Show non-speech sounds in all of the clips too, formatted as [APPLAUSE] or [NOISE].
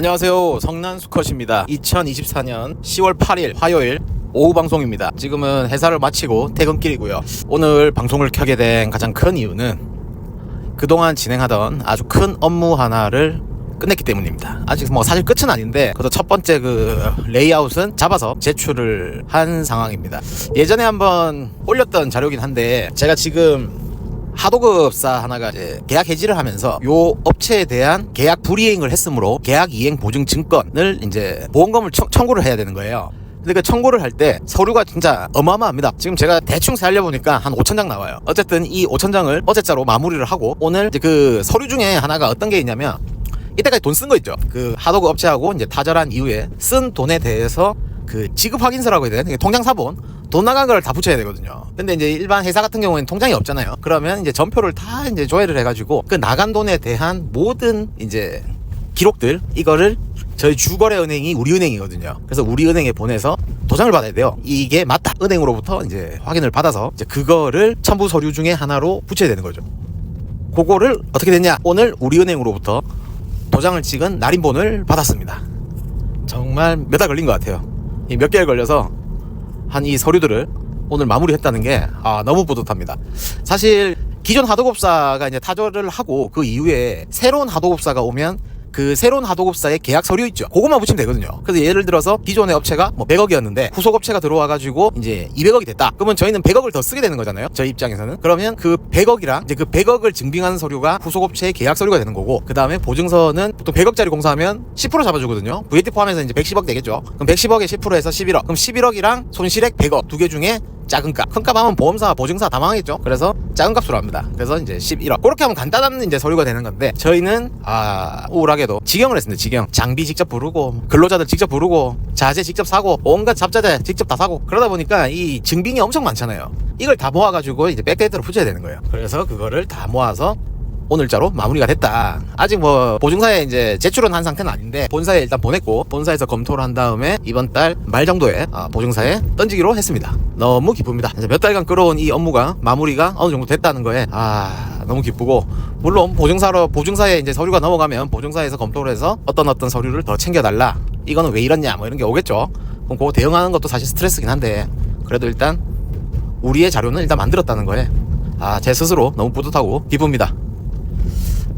안녕하세요. 성난 수컷입니다. 2024년 10월 8일 화요일 오후 방송입니다. 지금은 회사를 마치고 퇴근길이고요. 오늘 방송을 켜게 된 가장 큰 이유는 그동안 진행하던 아주 큰 업무 하나를 끝냈기 때문입니다. 아직 뭐 사실 끝은 아닌데 그래도 첫 번째 그 레이아웃은 잡아서 제출을 한 상황입니다. 예전에 한번 올렸던 자료긴 한데 제가 지금 하도급사 하나가 이제 계약 해지를 하면서 요 업체에 대한 계약 불이행을 했으므로 계약 이행 보증 증권을 이제 보험금을 청, 청구를 해야 되는 거예요. 근데 그 청구를 할 때 서류가 진짜 어마어마합니다. 지금 제가 대충 살려보니까 한 5천 장 나와요. 어쨌든 이 5천 장을 어제자로 마무리를 하고 오늘 이제 그 서류 중에 하나가 어떤 게 있냐면 이때까지 돈 쓴 거 있죠. 그 하도급 업체하고 이제 타절한 이후에 쓴 돈에 대해서 그 지급 확인서라고 해야 되나? 통장 사본 돈 나간 걸 다 붙여야 되거든요. 근데 이제 일반 회사 같은 경우에는 통장이 없잖아요. 그러면 이제 전표를 다 이제 조회를 해가지고 그 나간 돈에 대한 모든 이제 기록들 이거를 저희 주거래 은행이 우리 은행이거든요. 그래서 우리 은행에 보내서 도장을 받아야 돼요. 이게 맞다. 은행으로부터 이제 확인을 받아서 이제 그거를 첨부 서류 중에 하나로 붙여야 되는 거죠. 그거를 어떻게 됐냐? 오늘 우리 은행으로부터 도장을 찍은 날인본을 받았습니다. 정말 몇 달 걸린 것 같아요. 이몇 개월 걸려서 한 이 서류들을 오늘 마무리했다는 게 아, 너무 뿌듯합니다. 사실 기존 하도급사가 이제 타절을 하고 그 이후에 새로운 하도급사가 오면 그 새로운 하도급사의 계약 서류 있죠. 그것만 붙이면 되거든요. 그래서 예를 들어서 기존의 업체가 뭐 100억이었는데 후속 업체가 들어와가지고 이제 200억이 됐다. 그러면 저희는 100억을 더 쓰게 되는 거잖아요. 저희 입장에서는. 그러면 그 100억이랑 이제 그 100억을 증빙하는 서류가 후속 업체의 계약 서류가 되는 거고 그 다음에 보증서는 보통 100억짜리 공사하면 10% 잡아주거든요. VAT 포함해서 이제 110억 되겠죠. 그럼 110억에 10%에서 11억. 그럼 11억이랑 손실액 100억 두 개 중에 작은 값. 큰 값 하면 보험사, 보증사 다 망하겠죠. 그래서 작은 값으로 합니다. 그래서 이제 11억. 그렇게 하면 간단한 이제 서류가 되는 건데 저희는 아 우울하게도 직영을 했습니다. 직영. 장비 직접 부르고 근로자들 직접 부르고 자재 직접 사고 온갖 잡자재 직접 다 사고 그러다 보니까 이 증빙이 엄청 많잖아요. 이걸 다 모아가지고 이제 백데이터로 붙여야 되는 거예요. 그래서 그거를 다 모아서 오늘자로 마무리가 됐다. 아직 뭐 보증사에 이제 제출은 한 상태는 아닌데 본사에 일단 보냈고 본사에서 검토를 한 다음에 이번 달 말 정도에 아, 보증사에 던지기로 했습니다. 너무 기쁩니다. 이제 몇 달간 끌어온 이 업무가 마무리가 어느 정도 됐다는 거에 아 너무 기쁘고 물론 보증사로 보증사에 이제 서류가 넘어가면 보증사에서 검토를 해서 어떤 어떤 서류를 더 챙겨달라. 이거는 왜 이렇냐 뭐 이런 게 오겠죠. 그럼 그거 대응하는 것도 사실 스트레스긴 한데 그래도 일단 우리의 자료는 일단 만들었다는 거에 아 제 스스로 너무 뿌듯하고 기쁩니다.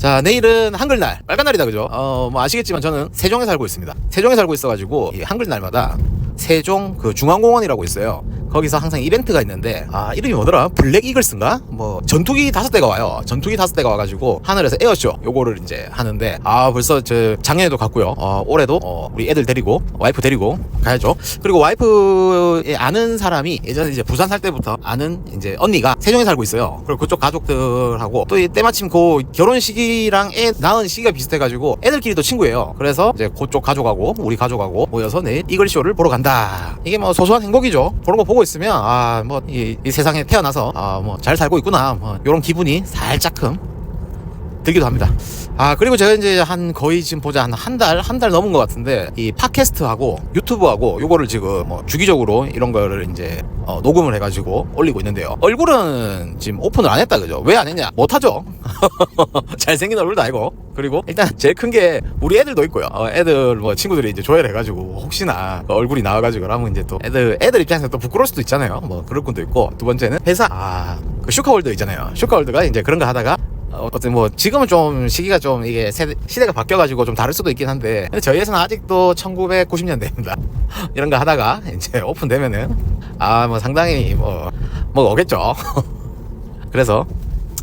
자 내일은 한글날. 빨간 날이다 그죠? 어 뭐 아시겠지만 저는 세종에 살고 있습니다. 세종에 살고 있어가지고 이 한글날마다 세종 그 중앙공원이라고 있어요 거기서 항상 이벤트가 있는데 아 이름이 뭐더라? 블랙 이글스인가? 뭐 전투기 다섯 대가 와요. 전투기 다섯 대가 와가지고 하늘에서 에어쇼 요거를 이제 하는데 아 벌써 저 작년에도 갔고요. 어 올해도 어 우리 애들 데리고 와이프 데리고 가야죠. 그리고 와이프의 아는 사람이 예전에 이제 부산 살 때부터 아는 이제 언니가 세종에 살고 있어요. 그리고 그쪽 가족들하고 또이 때마침 그 결혼식이랑 애 낳은 시기가 비슷해가지고 애들끼리 도 친구예요. 그래서 이제 그쪽 가족하고 우리 가족하고 모여서 내일 이글쇼를 보러 간다. 이게 뭐 소소한 행복이죠. 그런 거 보고 있으면 아 뭐 이 세상에 태어나서 아 뭐 잘 살고 있구나 뭐 이런 기분이 살짝금 들기도 합니다. 아 그리고 제가 이제 한 거의 지금 보자 한 한 달 한 달 넘은 것 같은데 이 팟캐스트하고 유튜브하고 요거를 지금 뭐 주기적으로 이런 거를 이제 어, 녹음을 해가지고 올리고 있는데요. 얼굴은 지금 오픈을 안 했다 그죠? 왜 안 했냐? 못하죠. [LAUGHS] 잘생긴 얼굴도 아니고 그리고 일단 제일 큰 게 우리 애들도 있고요. 어, 애들 뭐 친구들이 이제 조회를 해가지고 혹시나 그 얼굴이 나와가지고 그러면 이제 또 애들 애들 입장에서 또 부끄러울 수도 있잖아요. 뭐 그럴 분도 있고 두 번째는 회사 아그 슈카월드 있잖아요. 슈카월드가 이제 그런 거 하다가 어, 어쨌든 뭐 지금은 좀 시기가 좀 이게 세대, 시대가 바뀌어가지고 좀 다를 수도 있긴 한데 근데 저희 회사는 아직도 1990년대입니다 [LAUGHS] 이런 거 하다가 이제 오픈되면은 아 뭐 상당히 뭐뭐 오겠죠 [LAUGHS] 그래서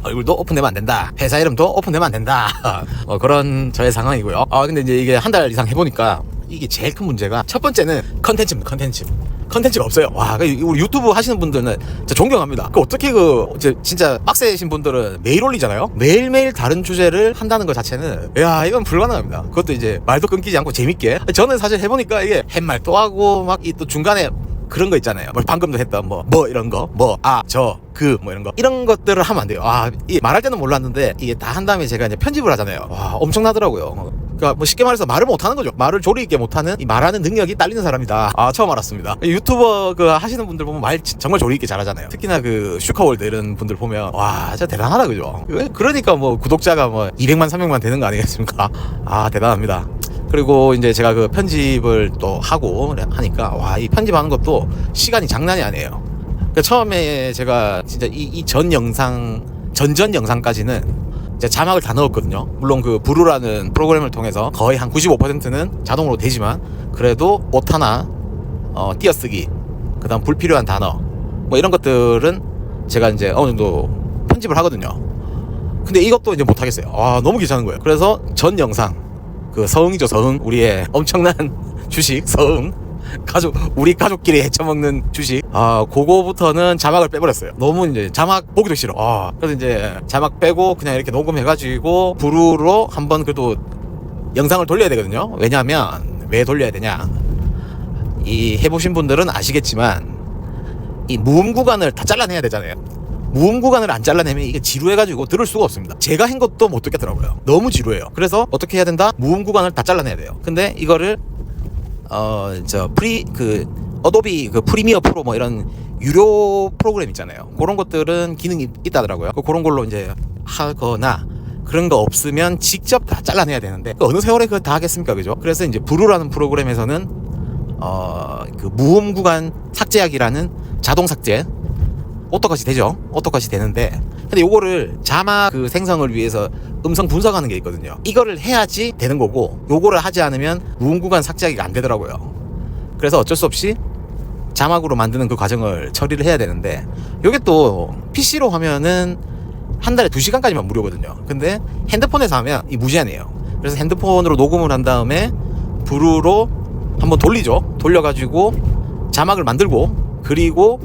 얼굴도 오픈되면 안 된다 회사 이름도 오픈되면 안 된다 [LAUGHS] 어, 그런 저의 상황이고요 아 근데 이제 이게 한 달 이상 해보니까 이게 제일 큰 문제가 첫 번째는 컨텐츠입니다 컨텐츠 컨텐츠가 없어요. 와, 그 우리 유튜브 하시는 분들은 진짜 존경합니다. 그 어떻게 그 진짜 빡세신 분들은 매일 올리잖아요. 매일 매일 다른 주제를 한다는 것 자체는 야, 이건 불가능합니다. 그것도 이제 말도 끊기지 않고 재밌게. 저는 사실 해보니까 이게 햇말 또 하고 막 이 또 중간에 그런 거 있잖아요. 뭐 방금도 했던 뭐, 뭐 이런 거, 뭐, 아, 저, 그, 뭐 이런 거. 이런 것들을 하면 안 돼요. 아, 이 말할 때는 몰랐는데, 이게 다 한 다음에 제가 이제 편집을 하잖아요. 와, 엄청나더라고요. 그니까 뭐 쉽게 말해서 말을 못하는 거죠. 말을 조리 있게 못하는 이 말하는 능력이 딸리는 사람이다. 아, 처음 알았습니다. 유튜버 그 하시는 분들 보면 말 진- 정말 조리 있게 잘하잖아요. 특히나 그 슈카월드 이런 분들 보면, 와, 진짜 대단하다, 그죠? 왜? 그러니까 뭐 구독자가 뭐 200만, 300만 되는 거 아니겠습니까? 아, 대단합니다. 그리고 이제 제가 그 편집을 또 하고 하니까 와 이 편집하는 것도 시간이 장난이 아니에요. 그 처음에 제가 진짜 이전 영상 전전 영상까지는 이제 자막을 다 넣었거든요. 물론 그 브루라는 프로그램을 통해서 거의 한 95%는 자동으로 되지만 그래도 옷 하나 어, 띄어쓰기 그다음 불필요한 단어 뭐 이런 것들은 제가 이제 어느 정도 편집을 하거든요. 근데 이것도 이제 못 하겠어요. 아 너무 귀찮은 거예요. 그래서 전 영상 그 서흥이죠 서흥 우리의 엄청난 [LAUGHS] 주식 서흥. 가족 우리 가족끼리 헤쳐먹는 주식. 아 그거부터는 자막을 빼버렸어요. 너무 이제 자막 보기도 싫어. 아 그래서 이제 자막 빼고 그냥 이렇게 녹음해가지고 부루로 한번 그래도 영상을 돌려야 되거든요. 왜냐하면 왜 돌려야 되냐. 이 해보신 분들은 아시겠지만 이 무음 구간을 다 잘라내야 되잖아요 무음 구간을 안 잘라내면 이게 지루해가지고 들을 수가 없습니다. 제가 한 것도 못 듣겠더라고요. 너무 지루해요. 그래서 어떻게 해야 된다? 무음 구간을 다 잘라내야 돼요. 근데 이거를 어 저 프리 그 어도비 그 프리미어 프로 뭐 이런 유료 프로그램 있잖아요. 그런 것들은 기능이 있다더라고요. 그 그런 걸로 이제 하거나 그런 거 없으면 직접 다 잘라내야 되는데 그 어느 세월에 그거 다 하겠습니까, 그죠? 그래서 이제 브루라는 프로그램에서는 어 그 무음 구간 삭제하기라는 자동 삭제 오토컷이 되죠. 오토컷이 되는데 근데 요거를 자막 그 생성을 위해서 음성 분석하는 게 있거든요. 이거를 해야지 되는 거고 요거를 하지 않으면 무음 구간 삭제하기가 안 되더라고요. 그래서 어쩔 수 없이 자막으로 만드는 그 과정을 처리를 해야 되는데 요게 또 PC로 하면은 한 달에 2시간까지만 무료거든요. 근데 핸드폰에서 하면 이 무제한이에요. 그래서 핸드폰으로 녹음을 한 다음에 브루로 한번 돌리죠. 돌려가지고 자막을 만들고 그리고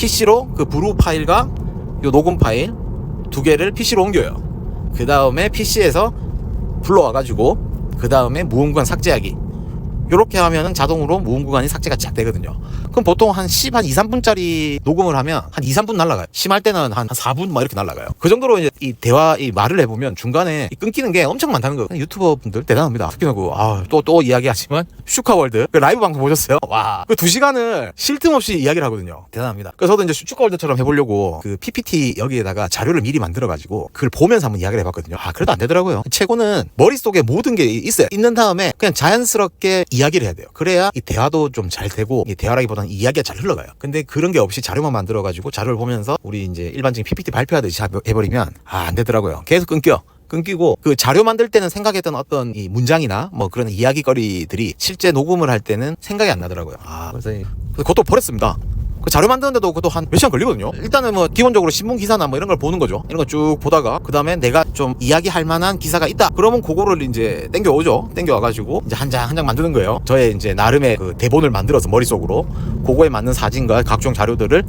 PC로 그 브루 파일과 요 녹음 파일 두 개를 PC로 옮겨요. 그 다음에 PC에서 불러와가지고 그 다음에 무음구간 삭제하기. 요렇게 하면은 자동으로 무음 구간이 삭제가 쫙 되거든요. 그럼 보통 한 10, 한 2, 3분짜리 녹음을 하면 한 2, 3분 날라가요. 심할 때는 한 4분 막 이렇게 날라가요. 그 정도로 이제 이 대화, 이 말을 해보면 중간에 이 끊기는 게 엄청 많다는 거. 유튜버 분들 대단합니다. 특히나 그, 아, 또, 또 이야기하지만 슈카월드. 그 라이브 방송 보셨어요? 와. 그 두 시간을 쉴 틈 없이 이야기를 하거든요. 대단합니다. 그래서 저도 이제 슈카월드처럼 해보려고 그 PPT 여기에다가 자료를 미리 만들어가지고 그걸 보면서 한번 이야기를 해봤거든요. 아, 그래도 안 되더라고요. 최고는 머릿속에 모든 게 있어요. 있는 다음에 그냥 자연스럽게 이야기를 해야 돼요. 그래야 이 대화도 좀 잘 되고 이 대화라기보다는 이야기가 잘 흘러가요. 근데 그런 게 없이 자료만 만들어가지고 자료를 보면서 우리 이제 일반적인 PPT 발표하듯이 해버리면 아, 안 되더라고요. 계속 끊겨. 끊기고 그 자료 만들 때는 생각했던 어떤 이 문장이나 뭐 그런 이야기거리들이 실제 녹음을 할 때는 생각이 안 나더라고요. 아, 그래서 그것도 버렸습니다. 그 자료 만드는데도 그것도 한 몇 시간 걸리거든요. 일단은 뭐 기본적으로 신문 기사나 뭐 이런 걸 보는 거죠. 이런 거쭉 보다가 그 다음에 내가 좀 이야기할 만한 기사가 있다. 그러면 그거를 이제 땡겨 오죠. 땡겨 와가지고 이제 한 장 한 장 만드는 거예요. 저의 이제 나름의 그 대본을 만들어서 머릿속으로 그거에 맞는 사진과 각종 자료들을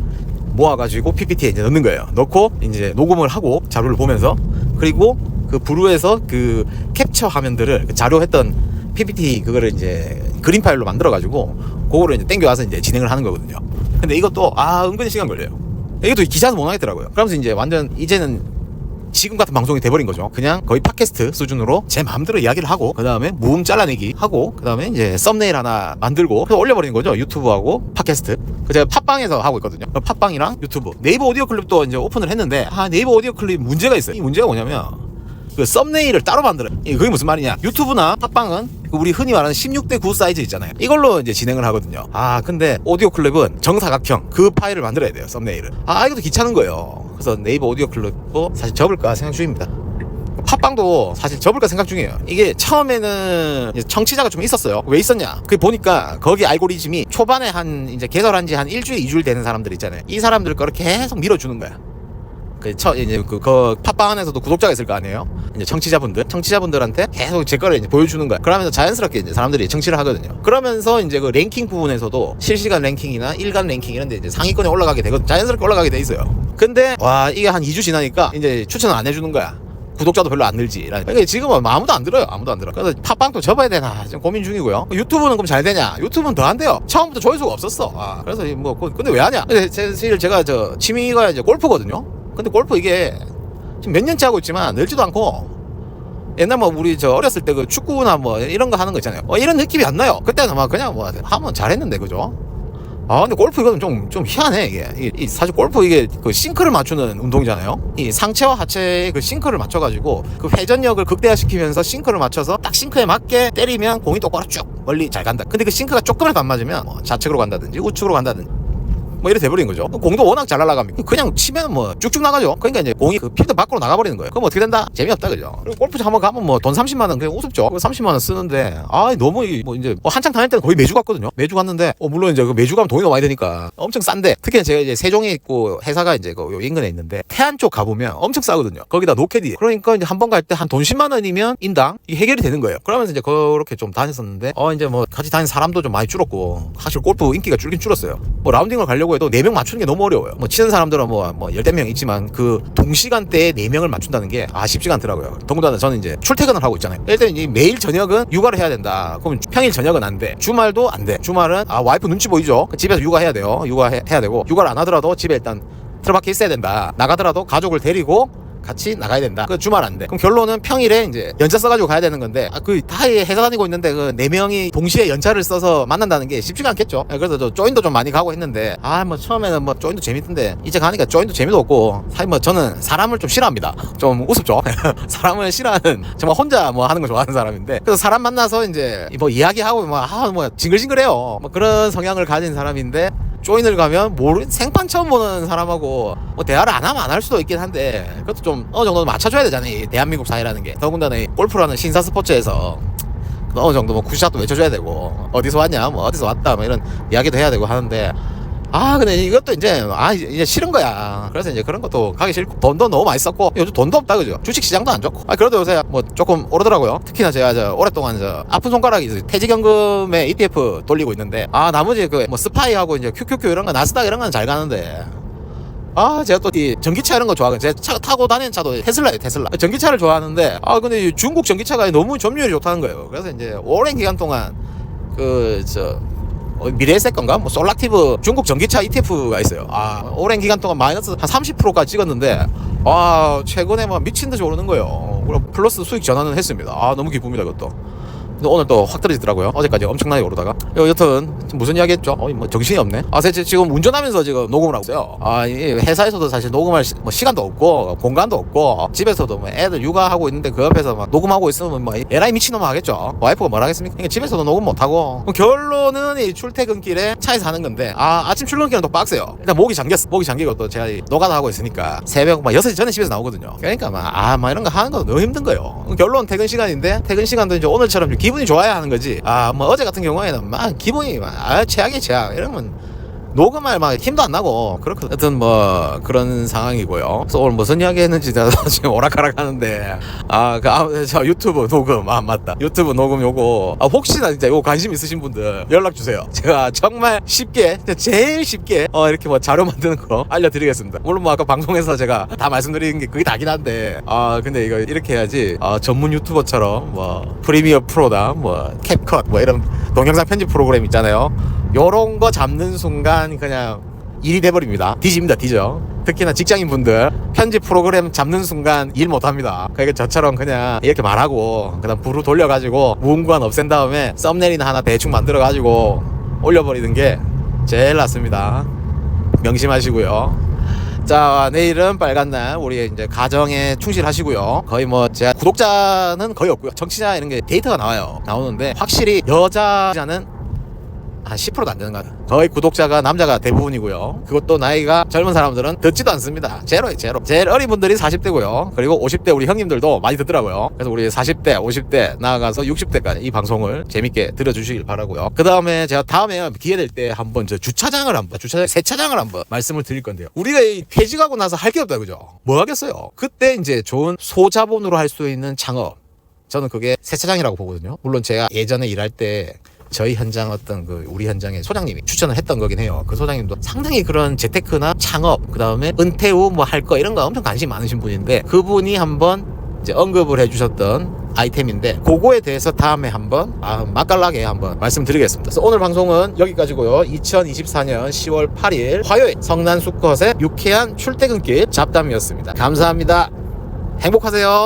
모아가지고 PPT에 이제 넣는 거예요. 넣고 이제 녹음을 하고 자료를 보면서 그리고 그 브루에서 그 캡처 화면들을 그 자료했던 PPT 그거를 이제 그림 파일로 만들어가지고 그거를 이제 땡겨와서 이제 진행을 하는 거거든요. 근데 이것도 아 은근히 시간 걸려요. 이것도 기사는 못 하겠더라고요. 그러면서 이제 완전 이제는 지금 같은 방송이 돼버린 거죠. 그냥 거의 팟캐스트 수준으로 제 마음대로 이야기를 하고 그 다음에 무음 잘라내기 하고 그 다음에 이제 썸네일 하나 만들고 그래서 올려버리는 거죠. 유튜브하고 팟캐스트. 그 제가 팟빵에서 하고 있거든요. 그 팟빵이랑 유튜브. 네이버 오디오 클립도 이제 오픈을 했는데 아 네이버 오디오 클립 문제가 있어요. 이 문제가 뭐냐면 그 썸네일을 따로 만들어요. 이게 그게 무슨 말이냐? 유튜브나 팟빵은 그 우리 흔히 말하는 16대 9 사이즈 있잖아요. 이걸로 이제 진행을 하거든요. 아 근데 오디오 클립은 정사각형 그 파일을 만들어야 돼요. 썸네일을. 아 이것도 귀찮은 거예요. 그래서 네이버 오디오 클립도 사실 접을까 생각 중입니다. 팟빵도 사실 접을까 생각 중이에요. 이게 처음에는 청취자가 좀 있었어요. 왜 있었냐? 그 보니까 거기 알고리즘이 초반에 한 이제 개설한 지 한 일주일, 이주일 되는 사람들 있잖아요. 이 사람들 거를 계속 밀어주는 거야. 그, 처, 이제 그, 그, 팟빵 안에서도 구독자가 있을 거 아니에요? 이제 청취자분들? 청취자분들한테 계속 제 거를 이제 보여주는 거야. 그러면서 자연스럽게 이제 사람들이 청취를 하거든요. 그러면서 이제 그 랭킹 부분에서도 실시간 랭킹이나 일간 랭킹 이런 데 이제 상위권에 올라가게 되거든. 자연스럽게 올라가게 돼 있어요. 근데, 와, 이게 한 2주 지나니까 이제 추천을 안 해주는 거야. 구독자도 별로 안 늘지. 그러니까 지금은 뭐 아무도 안 들어요. 아무도 안 들어. 그래서 팟빵도 접어야 되나 지금 고민 중이고요. 유튜브는 그럼 잘 되냐? 유튜브는 더 안 돼요. 처음부터 조회수가 없었어. 아, 그래서 이 뭐, 그- 근데 왜 하냐? 근데 제- 사실 제가 저 취미가 이제 골프거든요. 근데 골프 이게 지금 몇 년째 하고 있지만 늘지도 않고 옛날 뭐 우리 저 어렸을 때 그 축구나 뭐 이런 거 하는 거 있잖아요. 어, 이런 느낌이 안 나요. 그때는 막 그냥 뭐 하면 잘했는데 그죠? 아 근데 골프 이거는 좀 좀 희한해 이게 이, 이 사실 골프 이게 그 싱크를 맞추는 운동이잖아요 이 상체와 하체의 그 싱크를 맞춰가지고 그 회전력을 극대화시키면서 싱크를 맞춰서 딱 싱크에 맞게 때리면 공이 똑바로 쭉 멀리 잘 간다 근데 그 싱크가 조금이라도 안 맞으면 뭐 좌측으로 간다든지 우측으로 간다든지 뭐 이래 돼버린 거죠. 공도 워낙 잘 날아갑니다. 그냥 치면 뭐 쭉쭉 나가죠. 그러니까 이제 공이 그 필드 밖으로 나가버리는 거예요. 그럼 어떻게 된다? 재미없다 그죠. 그리고 골프장 한번 가면 뭐 돈 30만 원 그냥 우습죠. 30만 원 쓰는데 아 너무 이- 뭐 이제 뭐 한창 다닐 때는 거의 매주 갔거든요. 매주 갔는데 어 물론 이제 그 매주 가면 돈이 너무 많이 드니까 엄청 싼데 특히 제가 이제 세종에 있고 회사가 이제 그요 인근에 있는데 태안 쪽 가보면 엄청 싸거든요. 거기다 노캐디. 그러니까 이제 한 번 갈 때 한 돈 10만 원이면 인당 이 해결이 되는 거예요. 그러면서 이제 그렇게 좀 다녔었는데 어 이제 뭐 같이 다니는 사람도 좀 많이 줄었고 사실 골프 인기가 줄긴 줄었어요. 뭐 라운딩을 가려고 해도 4명 맞추는 게 너무 어려워요. 뭐 치는 사람들은 뭐, 뭐 열댓 명 있지만 그 동시간대에 4명을 맞춘다는 게 아 쉽지가 않더라고요. 더군다나 저는 이제 출퇴근을 하고 있잖아요. 일단 이제 매일 저녁은 육아를 해야 된다. 그럼 평일 저녁은 안 돼. 주말도 안 돼. 주말은 아 와이프 눈치 보이죠. 집에서 육아해야 돼요. 육아해야 되고 육아를 안 하더라도 집에 일단 틀어박혀 있어야 된다. 나가더라도 가족을 데리고 같이 나가야 된다. 그 주말 안 돼. 그럼 결론은 평일에 이제 연차 써가지고 가야 되는 건데, 아, 그 타이에 회사 다니고 있는데 그 네 명이 동시에 연차를 써서 만난다는 게 쉽지가 않겠죠. 예, 그래서 저 조인도 좀 많이 가고 했는데, 아, 뭐 처음에는 뭐 조인도 재밌던데, 이제 가니까 조인도 재미도 없고, 사실 뭐 저는 사람을 좀 싫어합니다. 좀 우습죠. [LAUGHS] 사람을 싫어하는, 정말 혼자 뭐 하는 거 좋아하는 사람인데, 그래서 사람 만나서 이제 뭐 이야기하고 뭐, 아, 뭐 징글징글해요. 뭐 그런 성향을 가진 사람인데, 조인을 가면 모르 생판 처음 보는 사람하고 뭐 대화를 안 하면 안 할 수도 있긴 한데 그것도 좀 어느 정도 맞춰줘야 되잖아요 이 대한민국 사회라는 게. 더군다나 이 골프라는 신사 스포츠에서 어느 정도 뭐 구샷도 외쳐줘야 되고 어디서 왔냐 뭐 어디서 왔다 뭐 이런 이야기도 해야 되고 하는데 아 근데 이것도 이제 아 이제 싫은 거야 그래서 이제 그런 것도 가기 싫고 돈도 너무 많이 썼고 요즘 돈도 없다 그죠 주식 시장도 안 좋고 아 그래도 요새 뭐 조금 오르더라고요 특히나 제가 저 오랫동안 저 아픈 손가락이. 퇴직연금에 ETF 돌리고 있는데 아 나머지 그 뭐 스파이하고 이제 QQQ 이런 거 나스닥 이런 건 잘 가는데 아, 제가 또 이 전기차 이런 거 좋아하거든요. 제가 차 타고 다니는 차도 테슬라예요, 테슬라. 전기차를 좋아하는데, 아, 근데 이 중국 전기차가 너무 점유율이 좋다는 거예요. 그래서 이제 오랜 기간 동안 그, 저, 어, 미래에셋 건가? 뭐 솔락티브 중국 전기차 ETF가 있어요. 아, 오랜 기간 동안 마이너스 한 30%까지 찍었는데, 아, 최근에 막 미친 듯이 오르는 거예요. 플러스 수익 전환은 했습니다. 아, 너무 기쁩니다, 그것도. 근데 오늘 또 확 떨어지더라고요. 어제까지 엄청나게 오르다가. 여- 여튼 무슨 이야기 했죠? 어, 뭐 정신이 없네. 아, 제가 지금 운전하면서 지금 녹음을 하고 있어요. 아, 이 회사에서도 사실 녹음할 시, 뭐 시간도 없고 공간도 없고 집에서도 뭐 애들 육아하고 있는데 그 옆에서 막 녹음하고 있으면 뭐 에라이 미친놈 하겠죠. 와이프가 뭐라 하겠습니까? 그러니까 집에서도 녹음 못 하고. 결론은 이 출퇴근길에 차에서 하는 건데 아, 아침 출근길은 또 빡세요. 일단 목이 잠겼어. 목이 잠기고 또 제가 이 노가다 하고 있으니까 새벽 막 6시 전에 집에서 나오거든요. 그러니까 막 아, 막 이런 거 하는 거 너무 힘든 거예요. 결론 퇴근 시간인데 퇴근 시간도 이제 오늘처럼 좀 기분이 좋아야 하는 거지. 아, 뭐 어제 같은 경우에는 막 기분이 막 아, 최악이 최악. 이러면 녹음할 막 힘도 안 나고 그렇거든. 하여튼 뭐 그런 상황이고요. 그래서 오늘 무슨 이야기 했는지 제가 [LAUGHS] 지금 오락가락 하는데 아그 아, 저 유튜브 녹음 아 맞다 유튜브 녹음 요거 아 혹시나 진짜 요거 관심 있으신 분들 연락 주세요. 제가 정말 쉽게 제일 쉽게 어 이렇게 뭐 자료 만드는 거 알려드리겠습니다. 물론 뭐 아까 방송에서 제가 다 말씀드리는 게 그게 다긴 한데 아 근데 이거 이렇게 해야지 아 전문 유튜버처럼 뭐 프리미어 프로다 뭐 캡컷 뭐 이런 동영상 편집 프로그램 있잖아요. 요런 거 잡는 순간 그냥 일이 돼버립니다. 뒤집니다, 뒤져. 특히나 직장인 분들 편집 프로그램 잡는 순간 일 못합니다. 그러니까 저처럼 그냥 이렇게 말하고 그다음 부루 돌려가지고 무음관 없앤 다음에 썸네일이나 하나 대충 만들어가지고 올려버리는 게 제일 낫습니다. 명심하시고요. 자 내일은 빨간 날 우리 이제 가정에 충실하시고요 거의 뭐 제가 구독자는 거의 없고요 정치자 이런 게 데이터가 나와요 나오는데 확실히 여자는 한 10%도 안 되는 것 같아요. 거의 구독자가 남자가 대부분이고요. 그것도 나이가 젊은 사람들은 듣지도 않습니다. 제로에 제로. 제일 어린 분들이 40대고요. 그리고 50대 우리 형님들도 많이 듣더라고요. 그래서 우리 40대, 50대 나아가서 60대까지 이 방송을 재밌게 들어주시길 바라고요. 그 다음에 제가 다음에 기회 될 때 한번 저 주차장을 한번 주차장 세차장을 한번 말씀을 드릴 건데요. 우리가 이 퇴직하고 나서 할 게 없다 그죠? 뭐 하겠어요? 그때 이제 좋은 소자본으로 할 수 있는 창업. 저는 그게 세차장이라고 보거든요. 물론 제가 예전에 일할 때 저희 현장 어떤 그 우리 현장의 소장님이 추천을 했던 거긴 해요. 그 소장님도 상당히 그런 재테크나 창업, 그 다음에 은퇴 후 뭐 할 거 이런 거 엄청 관심 많으신 분인데 그분이 한번 이제 언급을 해주셨던 아이템인데 그거에 대해서 다음에 한번 아, 맛깔나게 한번 말씀드리겠습니다. 그래서 오늘 방송은 여기까지고요. 2024년 10월 8일 화요일 성난 수컷의 유쾌한 출퇴근길 잡담이었습니다. 감사합니다. 행복하세요.